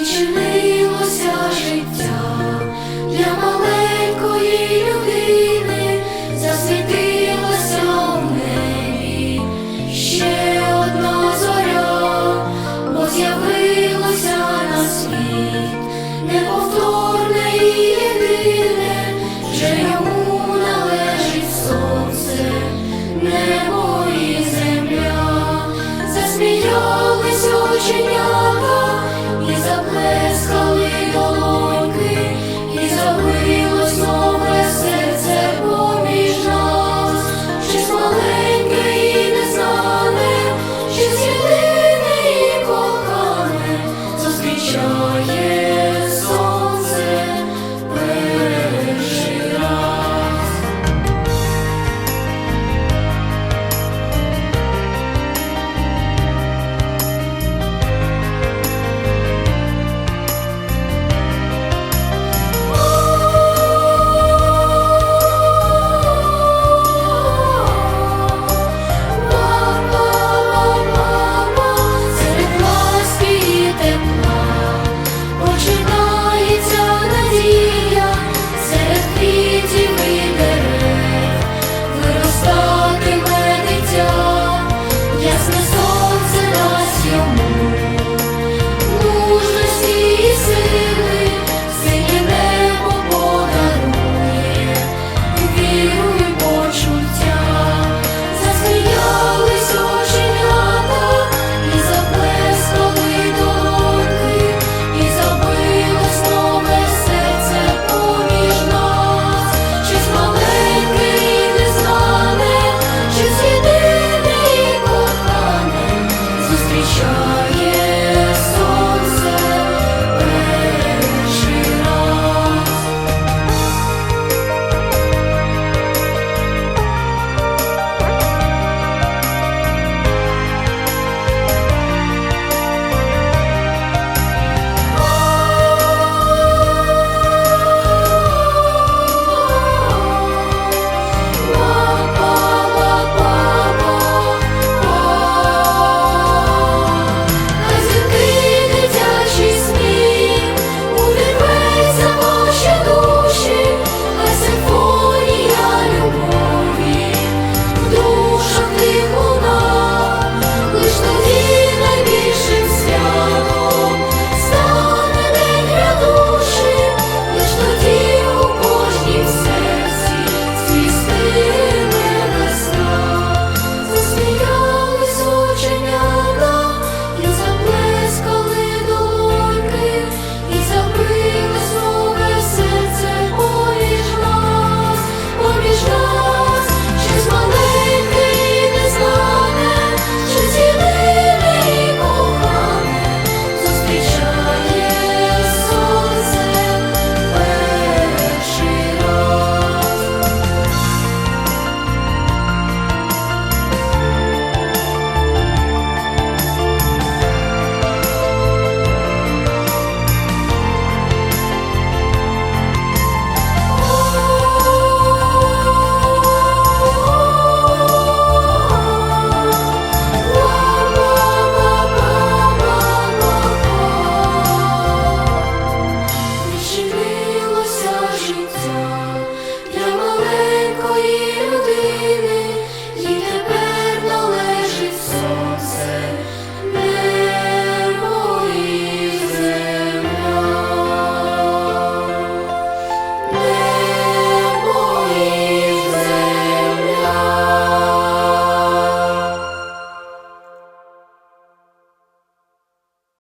відчинилося життя для маленької людини, засвітилося в небі ще одна зоря, бо з'явилося на світ, неповторне і єдине, вже йому належить сонце. ясна. So